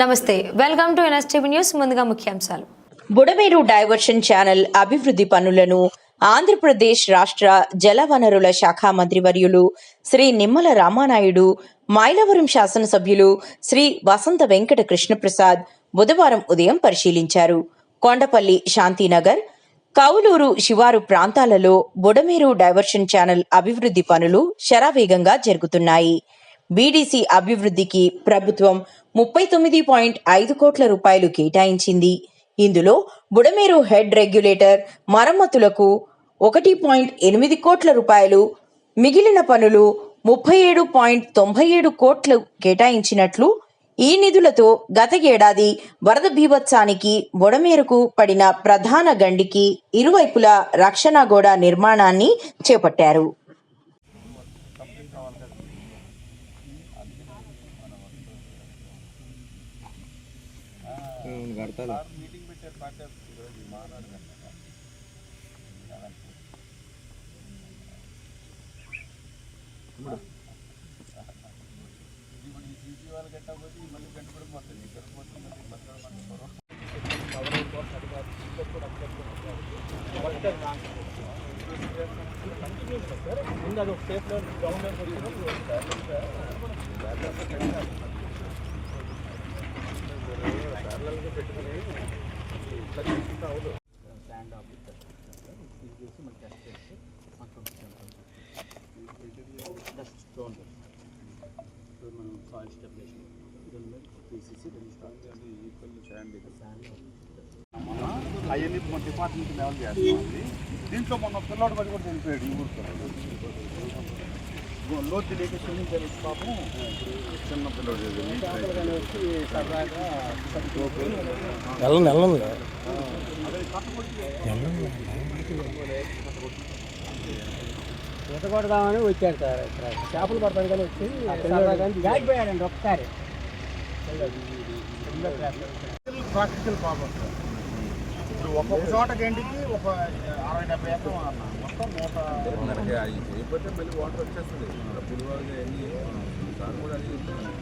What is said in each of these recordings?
నమస్తే welcome to NSTV news ముందుగా ముఖ్యాంశాలు. బుడమేరు డైవర్షన్ ఛానల్ అభివృద్ధి పనులను ఆంధ్రప్రదేశ్ రాష్ట్ర జలవనరుల శాఖ మంత్రివర్యులు శ్రీ నిమ్మల రామానాయుడు మైలవరం శాసనసభ్యులు శ్రీ వసంత వెంకట కృష్ణప్రసాద్ బుధవారం ఉదయం పరిశీలించారు. కొండపల్లి శాంతినగర్ కౌలూరు శివారు ప్రాంతాలలో బుడమేరు డైవర్షన్ ఛానల్ అభివృద్ధి పనులు శరావేగంగా జరుగుతున్నాయి. బీడీసీ అభివృద్ధికి ప్రభుత్వం ముప్పై తొమ్మిది పాయింట్ ఐదు కోట్ల రూపాయలు కేటాయించింది. ఇందులో బుడమేరు హెడ్ రెగ్యులేటర్ మరమ్మతులకు ఒకటి పాయింట్ ఎనిమిది కోట్ల రూపాయలు మిగిలిన పనులు ముప్పై ఏడు పాయింట్ తొంభై ఏడు కోట్లు కేటాయించినట్లు ఈ నిధులతో గత ఏడాది వరద బీభత్సానికి బుడమేరుకు పడిన ప్రధాన గండికి ఇరువైపులా రక్షణ గోడ నిర్మాణాన్ని చేపట్టారు. ಗೊತ್ತಲ್ಲ ಮೀಟಿಂಗ್ ಬಿಟ್ಟರ್ ಪಾರ್ಟ್ ಆಫ್ ಈ ಮಾತಾಡಬೇಕಲ್ಲ ఇప్పుడు ఈ సీసీ వాళ్ళు కట్టకపోతే మళ్ళీ కట్టుకోవడం మొత్తం ఇక్కడ మొత్తం మళ్ళీ ఇబ్బంది పడుతున్నారు కంటిన్యూస్ సార్ ముందు అది ఒక స్టేట్లో గ్రౌండ్ సార్ కడతాను అవన్నీ మన డిపార్ట్మెంట్ లెవెల్ చేస్తామండి దీంట్లో మొన్న పిల్లోడు పడి కూడా చనిపోయాడు ఈ ఊరు లోతు తెలియక పాపం చిన్న పిల్లోడు వెళ్ళండి వెళ్ళండి ఈత కొడదామని వచ్చాడు సార్ ఇక్కడ చేపలు పడతాను కానీ వచ్చి సరదాగా గాడిపోయాడండి ఒక్కసారి ప్రాక్టికల్ పాపం సార్ ఇప్పుడు ఒక్కొక్క చోట గంటికి ఒక అరవై డెబ్బై ఎకరం మొత్తం నూట చేయకపోతే మళ్ళీ వాటర్ వచ్చేస్తుంది. డబ్బులు వాళ్ళు అన్ని సార్ కూడా అది వేస్తున్నారు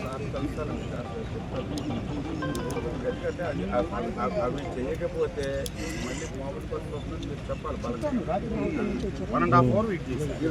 సార్ కలుస్తారండి సార్ ఎందుకంటే అది అవి- అవి- అవి చేయకపోతే మళ్ళీ మామూలు పనులు వస్తుందని మీరు చెప్పాలి. One and half hour wait చేశారు.